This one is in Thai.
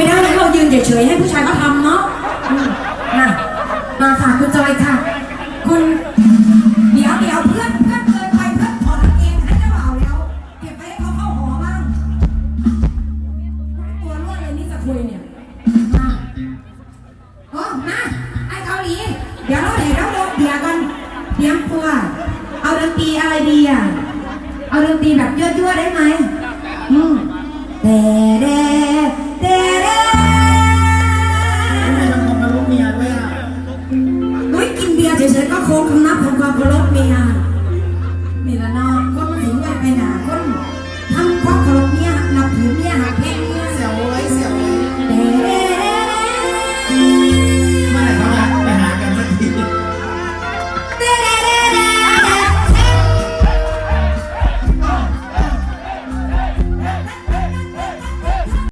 ไม่ได้นเรายืนเฉยๆให้ผู้ชายเขาทำเนาะอืมมามาค่ะคุณจอยค่ะ คุณเดี๋ยวเดี๋ยวเพื่อนเพื่อนเกินไปเพื่อนถอดกางเกงให้เจ้าบ่าวแล้วเก็บไว้ให้เขาเข้าหอบ้างตัวรั่วเลยนี่จะคุยเนี่ยมาโอ้มาไอ้เกาหลีเดี๋ยวเราเดี๋ยวเราลงเดี๋ยวกันเตรียมตัว เอาดนตรีอะไรดีอะเอาดนตรีแบบยั่วๆได้ไหม คงคำนับของความเคารพเมียนี่ละนอ